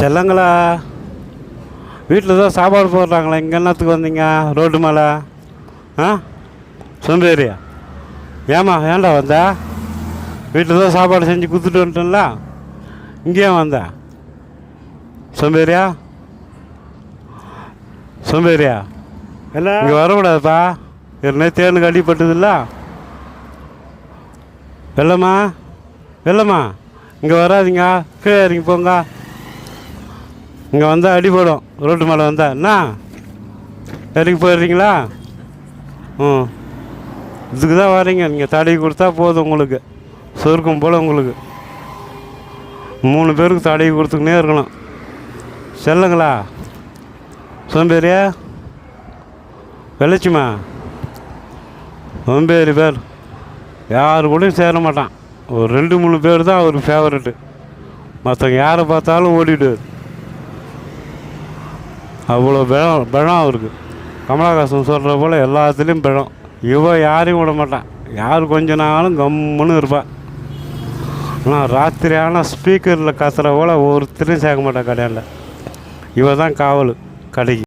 செல்லங்களா? வீட்டில் தான் சாப்பாடு போடுறாங்களே? இங்கே என்னத்துக்கு வந்தீங்க? ரோட்டு மேலே. ஆ? சொந்தேரியா ஏம்மா ஏன்டா வந்த? வீட்டில் தான் சாப்பாடு செஞ்சு கொடுத்துட்டு வந்துட்டேன்ல. இங்கேயே வந்த? சோம்பேறியா சோம்பேறியா என்ன இங்கே வரக்கூடாதுப்பா. ஏற்கனவே தேனுக்கு அடிப்பட்டதில்ல வெள்ளம்மா? வெள்ளம்மா? இங்கே வராதீங்க. கீழே இறங்கி போங்க. இங்கே வந்தால் அடிபடும் ரோட்டு மேலே வந்தால் என்ன வேலைக்கு போயிடுறீங்களா? ம். இதுக்கு தான் வரீங்க. நீங்கள் தடவி கொடுத்தா போதும் உங்களுக்கு. சொர்க்கம் போல் உங்களுக்கு. மூணு பேருக்கு தடவி கொடுத்துக்கினே இருக்கணும் செல்லுங்களா. சோம்பேறியா? வெளிச்சுமா சோம்பேறி பேர். யாரு கூடயும் சேர மாட்டான். ஒரு ரெண்டு மூணு பேர் தான் அவர் ஃபேவரெட்டு மற்றவங்க யாரை பார்த்தாலும் ஓடிடுவார். அவ்வளோ பலம் பலம் அவருக்கு. கமலஹாசன் சொல்கிற போல் எல்லாத்துலேயும் பலம் இவன் யாரையும் விட மாட்டான் யார் கொஞ்ச நாளும் கம்முன்னு இருப்பான் ஆனால் ராத்திரி ஆனால் ஸ்பீக்கரில் கத்துற போல் ஒருத்தரையும் சேர்க்க மாட்டான் கடையில் இவ தான் காவல் கடைக்கு.